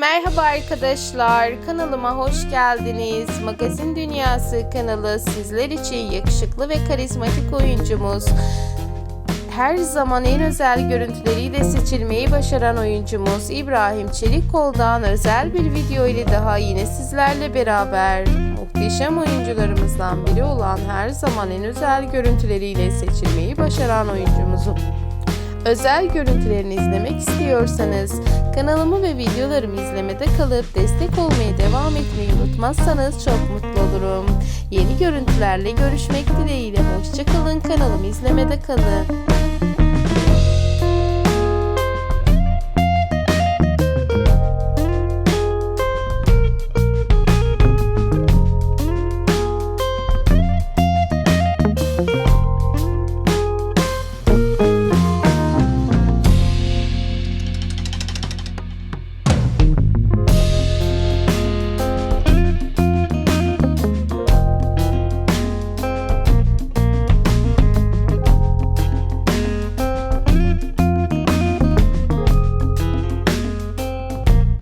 Merhaba arkadaşlar, kanalıma hoş geldiniz. Magazin Dünyası kanalı sizler için yakışıklı ve karizmatik oyuncumuz, her zaman en özel görüntüleriyle seçilmeyi başaran oyuncumuz İbrahim Çelikkol'dan özel bir video ile daha yine sizlerle beraber. Muhteşem oyuncularımızdan biri olan her zaman en özel görüntüleriyle seçilmeyi başaran oyuncumuzun özel görüntülerini izlemek istiyorsanız kanalımı ve videolarımı izlemede kalıp destek olmaya devam etmeyi unutmazsanız çok mutlu olurum. Yeni görüntülerle görüşmek dileğiyle hoşçakalın kanalımı izlemede kalın.